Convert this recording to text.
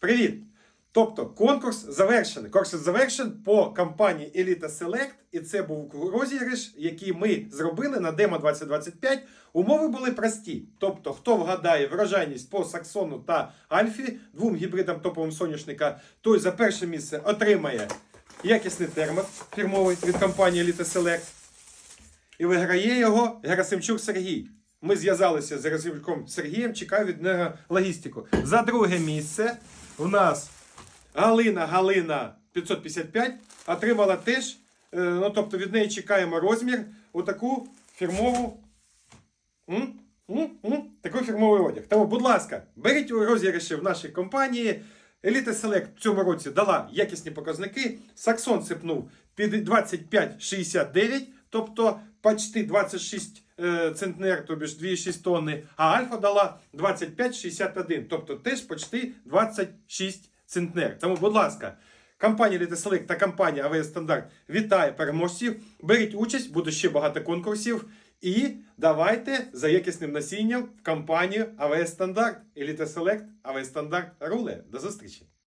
Привіт! Тобто конкурс завершений. Конкурс завершений по компанії Elite Select, і це був розіграш, який ми зробили на демо 2025. Умови були прості. Тобто, хто вгадає врожайність по Саксону та Альфі, двом гібридам топовим соняшника, той за перше місце отримає якісний термос фірмовий від компанії Elite Select. І виграє його Герасимчук Сергій. Ми зв'язалися з Герасимчуком Сергієм, чекаю від нього логістику. За друге місце в нас Галина Галина 555 отримала теж, е, ну тобто від неї чекаємо розмір, отаку фірмову. Такий фірмовий одяг. Тому, будь ласка, беріть у розіграші в нашій компанії. Elite Select в цьому році дала якісні показники. Саксон сипнув під 25,69, тобто почти 26 е, центнер, тобі ж 2,6 тонни, а Альфа дала 25,61, тобто теж почти 26 центнер. Тому, будь ласка, компанія Select та компанія АВС Стандарт вітає переможців. Беріть участь, буде ще багато конкурсів. І давайте за якісним насінням в компанію АВС Стандарт. Elite Select, АВС Стандарт руле. До зустрічі!